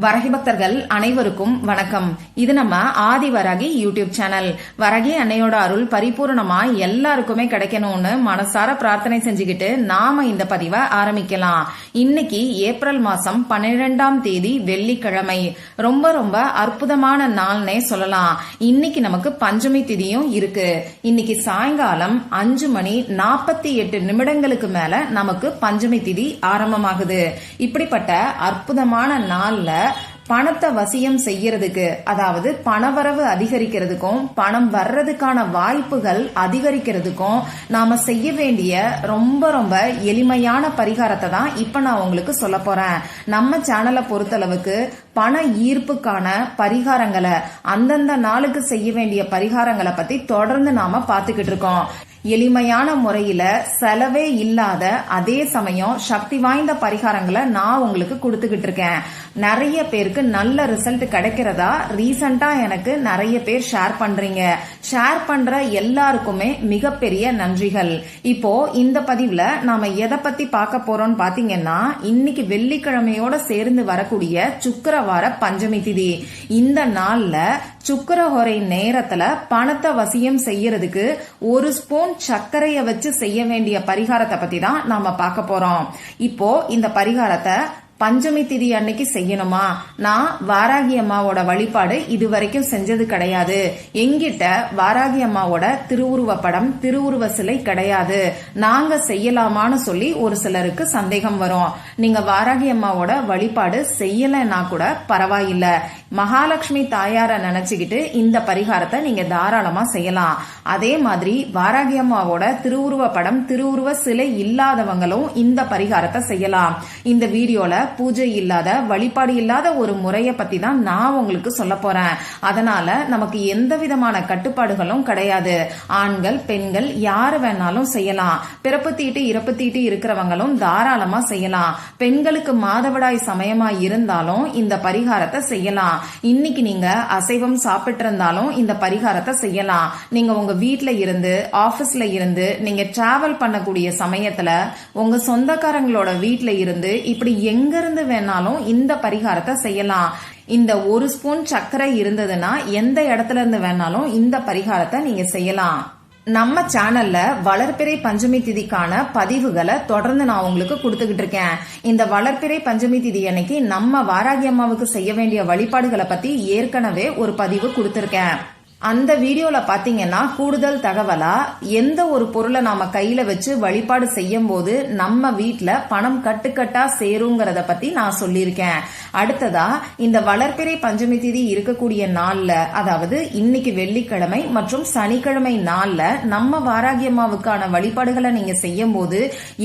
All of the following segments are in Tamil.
வரகி பக்தர்கள் அனைவருக்கும் வணக்கம். இது நம்ம ஆதி வரகி யூடியூப் சேனல். வரகி அன்னையோட அருள் பரிபூர்ணமா எல்லாருக்குமே கிடைக்கணும்னு மனசார பிரார்த்தனை செஞ்சுக்கிட்டு நாம இந்த பதிவை ஆரம்பிக்கலாம். இன்னைக்கு ஏப்ரல் மாசம் பன்னிரெண்டாம் தேதி வெள்ளிக்கிழமை. ரொம்ப ரொம்ப அற்புதமான நாள்னே சொல்லலாம். இன்னைக்கு நமக்கு பஞ்சமி திதியும் இருக்கு. இன்னைக்கு சாயங்காலம் அஞ்சு மணி நாற்பத்தி எட்டு நிமிடங்களுக்கு மேல நமக்கு பஞ்சமி திதி ஆரம்பமாகுது. இப்படிப்பட்ட அற்புதமான நாள்ல பணத்தை வசியம் செய்யறதுக்கு அதாவது பணவரவு அதிகரிக்கிறதுக்கும் பணம் வர்றதுக்கான வாய்ப்புகள் அதிகரிக்கிறதுக்கும் நாம செய்ய வேண்டிய ரொம்ப ரொம்ப எளிமையான பரிகாரத்தை தான் இப்ப நான் உங்களுக்கு சொல்ல போறேன். நம்ம சேனலை பொறுத்தளவுக்கு பண ஈர்ப்புக்கான பரிகாரங்களை அந்தந்த நாளுக்கு செய்ய வேண்டிய பரிகாரங்களை பத்தி தொடர்ந்து நாம பாத்துக்கிட்டு இருக்கோம். எளிமையான முறையில செலவே இல்லாத அதே சமயம் சக்தி வாய்ந்த பரிகாரங்களை நான் உங்களுக்கு கொடுத்துக்கிட்டு இருக்கேன். நிறைய பேருக்கு நல்ல ரிசல்ட் கிடைக்கிறதா ரீசண்டா எனக்கு நிறைய பேர் ஷேர் பண்றீங்க. ஷேர் பண்ற எல்லாருக்குமே மிகப்பெரிய நன்றிகள். இப்போ இந்த பதிவுல நாம எதை பத்தி பார்க்க போறோம்னு பாத்தீங்கன்னா இன்னைக்கு வெள்ளிக்கிழமையோட சேர்ந்து வரக்கூடிய சுக்கரவார பஞ்சமி திதி. இந்த நாள்ல சுக்கரஹொரை நேரத்துல பணத்தை வசியம் செய்யறதுக்கு ஒரு ஸ்பூன் சர்க்கரையை வச்சு செய்ய வேண்டிய பரிகாரத்தை பத்தி தான் நாம பார்க்க போறோம். இப்போ இந்த பரிகாரத்தை பஞ்சமி திதி அன்னைக்கு செய்யணுமா? நான் வாராகி அம்மாவோட வழிபாடு இது வரைக்கும் செஞ்சது கிடையாது. எங்கிட்ட வாராகி அம்மாவோட திருவுருவ படம் திருவுருவ சிலை கிடையாது. நாங்க செய்யலாமான்னு சொல்லி ஒரு சிலருக்கு சந்தேகம் வரும். நீங்க வாராகி அம்மாவோட வழிபாடு செய்யலைன்னா கூட பரவாயில்ல. மகாலட்சுமி தாயார நினைச்சுக்கிட்டு இந்த பரிகாரத்தை நீங்க தாராளமா செய்யலாம். அதே மாதிரி வாராகி அம்மாவோட திருவுருவ படம் திருவுருவ சிலை இல்லாதவங்களும் இந்த பரிகாரத்தை செய்யலாம். இந்த வீடியோல பூஜை இல்லாத வழிபாடு இல்லாத ஒரு முறையை பத்தி தான் நான் உங்களுக்கு சொல்ல போறேன். அதனால நமக்கு எந்த விதமான கட்டுப்பாடுகளும் கிடையாது. ஆண்கள் பெண்கள் யாரு வேணாலும் செய்யலாம். பிறப்பு தீட்டு இறப்பு தீட்டு இருக்கிறவங்களும் தாராளமா செய்யலாம். பெண்களுக்கு மாதவிடாய் சமயமா இருந்தாலும் இந்த பரிகாரத்தை செய்யலாம். இன்னைக்கு நீங்க அசைவம் சாப்பிட்டு இருந்தாலும் இந்த பரிகாரத்தை செய்யலாம். நீங்க உங்க வீட்டில் இருந்து ஆபீஸ்ல இருந்து நீங்க டிராவல் பண்ணக்கூடிய சமயத்துல உங்க சொந்தக்காரங்களோட வீட்டில் இருந்து இப்படி எங்க இருந்து வேணாலும் இந்த பரிகாரத்தை செய்யலாம். இந்த ஒரு ஸ்பூன் சர்க்கரை இருந்ததுன்னா எந்த இடத்துல இருந்து வேணாலும் இந்த பரிகாரத்தை நீங்க செய்யலாம். நம்ம சேனல்ல வளர்ப்பிறை பஞ்சமி திதிக்கான பதிவுகளை தொடர்ந்து நான் உங்களுக்கு கொடுத்துக்கிட்டு இருக்கேன். இந்த வளர்ப்பிறை பஞ்சமி திதி அன்னைக்கு நம்ம வாராகி அம்மாவுக்கு செய்ய வேண்டிய வழிபாடுகளை பத்தி ஏற்கனவே ஒரு பதிவு கொடுத்திருக்கேன். அந்த வீடியோல பாத்தீங்கன்னா கூடுதல் தகவலா எந்த ஒரு பொருளை நாம கையில வச்சு வழிபாடு செய்யும் போது நம்ம வீட்டில் பணம் கட்டுக்கட்டா சேருங்கிறத பத்தி நான் சொல்லியிருக்கேன். அடுத்ததா இந்த வளர்ப்பிறை பஞ்சமி திதி இருக்கக்கூடிய நாள்ல அதாவது இன்னைக்கு வெள்ளிக்கிழமை மற்றும் சனிக்கிழமை நாள்ல நம்ம வாராகியம்மாவுக்கான வழிபாடுகளை நீங்க செய்யும் போது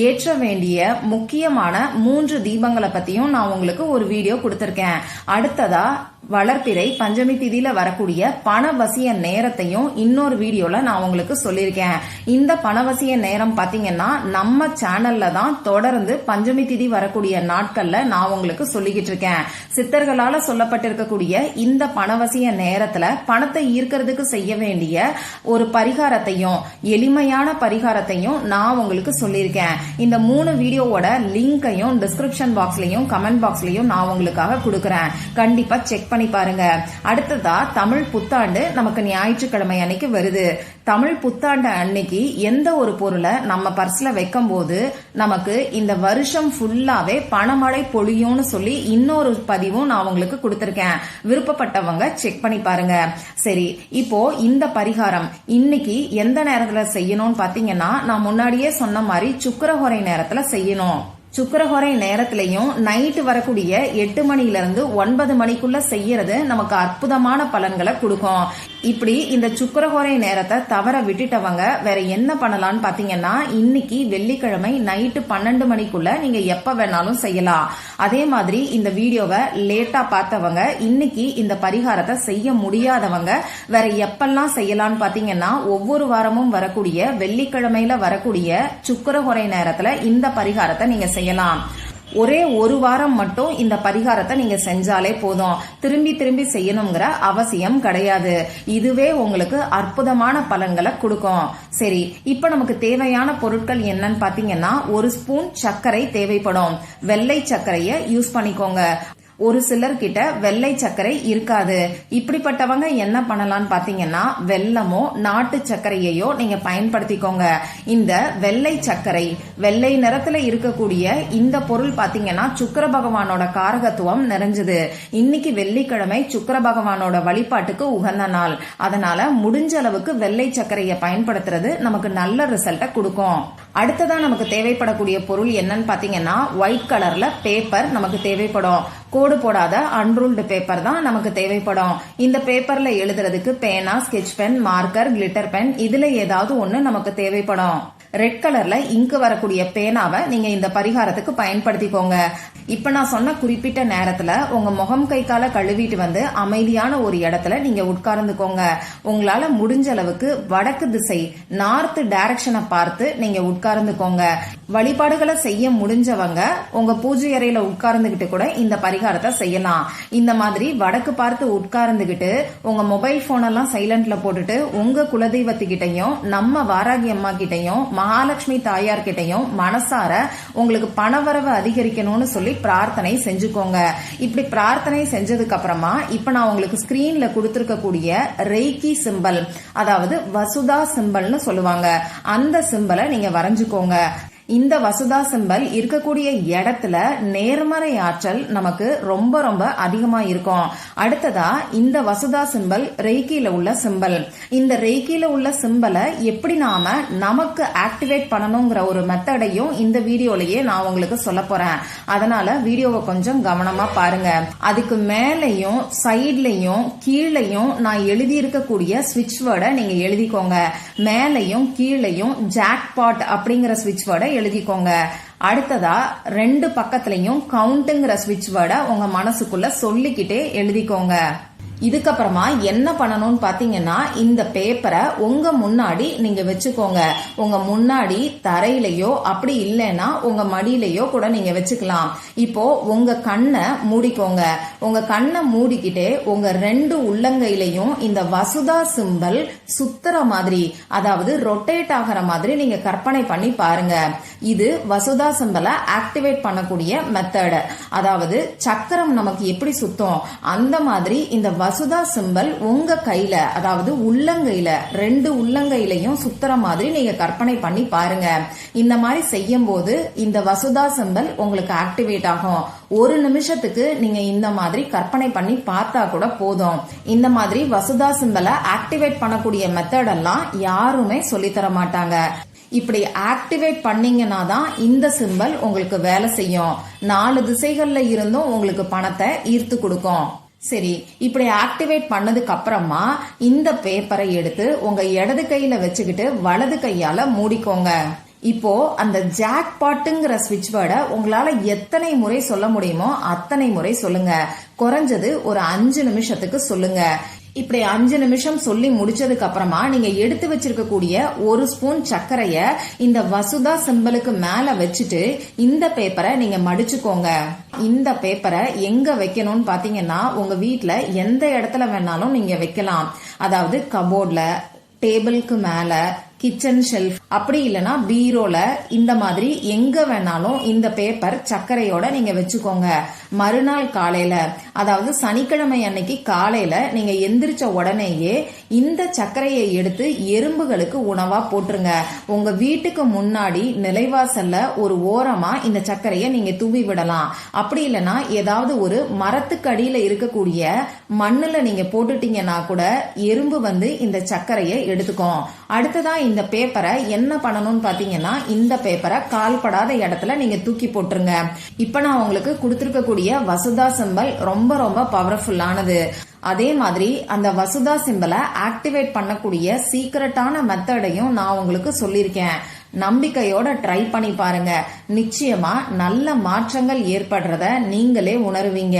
ஏற்ற வேண்டிய முக்கியமான மூன்று தீபங்களை பத்தியும் நான் உங்களுக்கு ஒரு வீடியோ கொடுத்திருக்கேன். அடுத்ததா வளர்ப்பிறை பஞ்சமி திதியில வரக்கூடிய பணவசிய நேரத்தையும் இன்னொரு வீடியோல நான் உங்களுக்கு சொல்லியிருக்கேன். இந்த பணவசிய நேரம் பாத்தீங்கன்னா நம்ம சேனல்ல தான் தொடர்ந்து பஞ்சமி திதி வரக்கூடிய நாட்கள்ல நான் உங்களுக்கு சொல்லிக்கிட்டு இருக்கேன். சித்தர்களால சொல்லப்பட்டிருக்கக்கூடிய இந்த பணவசிய நேரத்துல பணத்தை ஈர்க்கிறதுக்கு செய்ய வேண்டிய ஒரு பரிகாரத்தையும் எளிமையான பரிகாரத்தையும் நான் உங்களுக்கு சொல்லியிருக்கேன். இந்த மூணு வீடியோவோட லிங்கையும் டிஸ்கிரிப்ஷன் பாக்ஸ்லயும் கமெண்ட் பாக்ஸ்லயும் நான் உங்களுக்காக கொடுக்கறேன். கண்டிப்பா செக் பண்ணி பாருங்க. அடுத்ததா தமிழ் புத்தாண்டு நமக்கு ஞாயிற்றுக்கிழமை அன்னைக்கு வருது. தமிழ் புத்தாண்டு அன்னைக்கு எந்த ஒரு பொருளை நம்ம பர்ஸ்ல வைக்கும் போது நமக்கு இந்த வருஷம் ஃபுல்லாவே பணமழை பொழியும்னு சொல்லி இன்னொரு பதிவும் நான் உங்களுக்கு கொடுத்திருக்கேன். விருப்பப்பட்டவங்க செக் பண்ணி பாருங்க. சரி இப்போ இந்த பரிகாரம். இன்னைக்கு எந்த நேரத்துல செய்யணும்னு பாத்தீங்கன்னா நான் முன்னாடியே சொன்ன மாதிரி சுக்கரஹொரை நேரத்துல செய்யணும். சுக்கரஹோரை நேரத்திலையும் நைட்டு வரக்கூடிய எட்டு மணில இருந்து ஒன்பது மணிக்குள்ள செய்யறது நமக்கு அற்புதமான பலன்களை கொடுக்கும். இப்படி இந்த சுக்கரஹொரை நேரத்தை தவற விட்டுட்டவங்க வேற என்ன பண்ணலாம்னு பாத்தீங்கன்னா இன்னைக்கு வெள்ளிக்கிழமை நைட்டு பன்னெண்டு மணிக்குள்ள நீங்க எப்ப வேணாலும் செய்யலாம். அதே மாதிரி இந்த வீடியோவை லேட்டா பார்த்தவங்க இன்னைக்கு இந்த பரிகாரத்தை செய்ய முடியாதவங்க வேற எப்பெல்லாம் செய்யலாம்னு பாத்தீங்கன்னா ஒவ்வொரு வாரமும் வரக்கூடிய வெள்ளிக்கிழமையில வரக்கூடிய சுக்கரஹொரை நேரத்துல இந்த பரிகாரத்தை நீங்க செய்யலாம். ஒரே ஒரு வாரம் மட்டும் இந்த பரிகாரத்தை நீங்க செஞ்சாலே போதும். திரும்பி திரும்பி செய்யணுங்கிற அவசியம் கிடையாது. இதுவே உங்களுக்கு அற்புதமான பலன்களை கொடுக்கும். சரி இப்ப நமக்கு தேவையான பொருட்கள் என்னன்னு பாத்தீங்கன்னா ஒரு ஸ்பூன் சர்க்கரை தேவைப்படும். வெள்ளை சர்க்கரையை யூஸ் பண்ணிக்கோங்க. ஒரு சிலர் கிட்ட வெள்ளை சர்க்கரை இருக்காது. இப்படிப்பட்டவங்க என்ன பண்ணலாம்னு பாத்தீங்கன்னா வெள்ளமோ நாட்டு சர்க்கரையையோ நீங்க பயன்படுத்திக்கோங்க. இந்த வெள்ளை சர்க்கரை வெள்ளை நிறத்துல இருக்கக்கூடிய இந்த பொருள் பாத்தீங்கன்னா சுக்கிர பகவானோட காரகத்துவம் நிறைஞ்சது. இன்னைக்கு வெள்ளிக்கிழமை சுக்கிர பகவானோட வழிபாட்டுக்கு உகந்த நாள். அதனால முடிஞ்ச அளவுக்கு வெள்ளை சர்க்கரையை பயன்படுத்துறது நமக்கு நல்ல ரிசல்ட்டை கொடுக்கும். அடுத்ததா நமக்கு தேவைப்படக்கூடிய பொருள் என்னன்னு பாத்தீங்கன்னா ஒயிட் கலர்ல பேப்பர் நமக்கு தேவைப்படும். கோடு போடாத அன்ரூல்டு பேப்பர் தான் நமக்கு தேவைப்படும். இந்த பேப்பர்ல எழுதுறதுக்கு பேனா sketch pen marker glitter pen இதுல ஏதாவது ஒண்ணு நமக்கு தேவைப்படும். ரெட் கலர்ல இங்கு வரக்கூடிய பேனாவை நீங்க இந்த பரிகாரத்துக்கு பயன்படுத்திக்கோங்க. இப்ப நான் சொன்ன குறிப்பிட்ட நேரத்துல உங்க முகம் கை கால கழுவிட்டு வந்து அமைதியான ஒரு இடத்துல நீங்க உட்கார்ந்துக்கோங்க. உங்களால முடிஞ்ச அளவுக்கு வடக்கு திசை நார்த் டைரக்ஷனை பார்த்து நீங்க உட்கார்ந்துக்கோங்க. வழிபாடுகளை செய்ய முடிஞ்சவங்க உங்க பூஜை அறையில உட்கார்ந்துகிட்டு கூட இந்த பரிகாரத்தை செய்யலாம். இந்த மாதிரி வடக்கு பார்த்து உட்கார்ந்துகிட்டு உங்க மொபைல் போன் எல்லாம் சைலண்ட்ல போட்டுட்டு உங்க குலதெய்வத்துக்கிட்டையும் நம்ம வாராகி அம்மா கிட்டையும் மகாலட்சுமி தாயார் கிட்டையும் மனசார உங்களுக்கு பணவரவு அதிகரிக்கணும்னு சொல்லி பிரார்த்தனை செஞ்சுக்கோங்க. இப்படி பிரார்த்தனை செஞ்சதுக்கு அப்புறமா இப்ப நான் உங்களுக்கு ஸ்கிரீன்ல கொடுத்திருக்கக்கூடிய ரெய்கி சிம்பல் அதாவது வசுதா சிம்பல்னு சொல்லுவாங்க. அந்த சிம்பலை நீங்க வரைஞ்சுக்கோங்க. இந்த வசுதா சிம்பல் இருக்கக்கூடிய இடத்துல நேர்மறை ஆற்றல் நமக்கு ரொம்ப ரொம்ப அதிகமா இருக்கும். அடுத்ததா இந்த வசுதா சிம்பல் ரெய்கியில உள்ள சிம்பல் இந்த ரெய்கியில உள்ள சிம்பலை எப்படி நாம நமக்கு ஆக்டிவேட் பண்ணணுங்கிற ஒரு மெத்தடையும் இந்த வீடியோலயே நான் உங்களுக்கு சொல்ல போறேன். அதனால வீடியோவை கொஞ்சம் கவனமா பாருங்க. அதுக்கு மேலையும் சைட்லையும் கீழையும் நான் எழுதி இருக்கக்கூடிய ஸ்விட்ச் வேர்டை நீங்க எழுதிக்கோங்க. மேலையும் கீழையும் ஜாக் பாட் அப்படிங்கிற ஸ்விட்ச் வேர்டை எழுதிக்கோங்க. அடுத்ததா ரெண்டு பக்கத்துலயும் கவுண்ட்ங்கிற ஸ்விட்ச் வேர்டை உங்க மனசுக்குள்ள சொல்லிக்கிட்டே எழுதிக்கோங்க. இதுக்கப்புறமா என்ன பண்ணணும்னு பாத்தீங்கன்னா இந்த பேப்பரை உங்க முன்னாடி நீங்க வச்சுக்கோங்க. உங்க முன்னாடி தரையிலையோ அப்படி இல்லைன்னா உங்க மடியிலையோ கூட நீங்க வச்சுக்கலாம். இப்போ உங்க கண்ணை மூடிக்கோங்க. உங்க கண்ணை மூடிக்கிட்டே உங்க ரெண்டு உள்ளங்கையிலையும் இந்த வசுதா சிம்பல் சுத்துற மாதிரி அதாவது ரொட்டேட் ஆகிற மாதிரி நீங்க கற்பனை பண்ணி பாருங்க. இது வசுதா சிம்பலை ஆக்டிவேட் பண்ணக்கூடிய மெத்தட் அதாவது சக்கரம் நமக்கு எப்படி சுத்தம்? அந்த மாதிரி இந்த வசுதா சிம்பல் உங்க கையில அதாவது உள்ளங்கையில ரெண்டு உள்ளங்கையிலையும் சுத்துற மாதிரி நீங்க கற்பனை பண்ணி பாருங்க. இந்த மாதிரி செய்யும் போது இந்த வசுதா சிம்பல் உங்களுக்கு ஆக்டிவேட் ஆகும். ஒரு நிமிஷத்துக்கு நீங்க இந்த மாதிரி கற்பனை பண்ணி பார்த்தா கூட போதும். இந்த மாதிரி வசுதா சிம்பலை ஆக்டிவேட் பண்ணக்கூடிய மெத்தட் எல்லாம் யாருமே சொல்லித்தர மாட்டாங்க. இப்படி ஆக்டிவேட் பண்ணீங்கன்னா தான் இந்த சிம்பல் உங்களுக்கு வேலை செய்யும். நாலு திசைகள்ல இருந்தும் உங்களுக்கு பணத்தை ஈர்த்து கொடுக்கும். சரி இப்படி ஆக்டிவேட் பண்ணதுக்கு அப்புறமா இந்த பேப்பரை எடுத்து உங்க இடது கையில வச்சுக்கிட்டு வலது கையால மூடிக்கோங்க. இப்போ அந்த ஜாக் பாட்டுங்கிற ஸ்விட்ச் வேர்டை உங்களால எத்தனை முறை சொல்ல முடியுமோ அத்தனை முறை சொல்லுங்க. குறைஞ்சது ஒரு அஞ்சு நிமிஷத்துக்கு சொல்லுங்க. இப்படி அஞ்சு நிமிஷம் சொல்லி முடிச்சதுக்கு அப்புறமா நீங்க எடுத்து வச்சிருக்கக்கூடிய ஒரு ஸ்பூன் சர்க்கரைய இந்த வசுதா சிம்பலுக்கு மேல வச்சுட்டு இந்த பேப்பரை நீங்க மடிச்சுக்கோங்க. இந்த பேப்பரை எங்க வைக்கணும்னு பாத்தீங்கன்னா உங்க வீட்டுல எந்த இடத்துல வேணாலும் நீங்க வைக்கலாம். அதாவது கபோர்ட்ல டேபிளுக்கு மேல கிச்சன் ஷெல்ஃப் அப்படி இல்லைன்னா பீரோல இந்த மாதிரி எங்க வேணாலும் இந்த பேப்பர் சர்க்கரையோட நீங்க வச்சுக்கோங்க. மறுநாள் காலையில அதாவது சனிக்கிழமை அன்னைக்கு காலையில நீங்க எந்திரிச்ச உடனேயே இந்த சர்க்கரையை எடுத்து எறும்புகளுக்கு உணவா போட்டுருங்க. உங்க வீட்டுக்கு முன்னாடி நிலைவாசல்ல ஒரு ஓரமா இந்த சர்க்கரையை நீங்க தூவி விடலாம். அப்படி இல்லைன்னா ஏதாவது ஒரு மரத்துக்கு அடியில இருக்கக்கூடிய மண்ணுல நீங்க போட்டுட்டீங்கன்னா கூட எறும்பு வந்து இந்த சர்க்கரையை எடுத்துக்கும். அடுத்ததா இந்த பேப்பரை என்ன பண்ணணும்னு பாத்தீங்கன்னா இந்த பேப்பரை கால்படாத இடத்துல நீங்க தூக்கி போட்டுருங்க. இப்ப நான் உங்களுக்கு கொடுத்திருக்கக்கூடிய வசுதா சிம்பல் ரொம்ப ரொம்ப பவர்ஃபுல்லானது அதே மாதிரி அந்த வசுதா சிம்பலை ஆக்டிவேட் பண்ணக்கூடிய சீக்கிரட்டான மெத்தடையும் நான் உங்களுக்கு சொல்லியிருக்கேன். நம்பிக்கையோட ட்ரை பண்ணி பாருங்க. நிச்சயமா நல்ல மாற்றங்கள் ஏற்படுறத நீங்களே உணருவீங்க.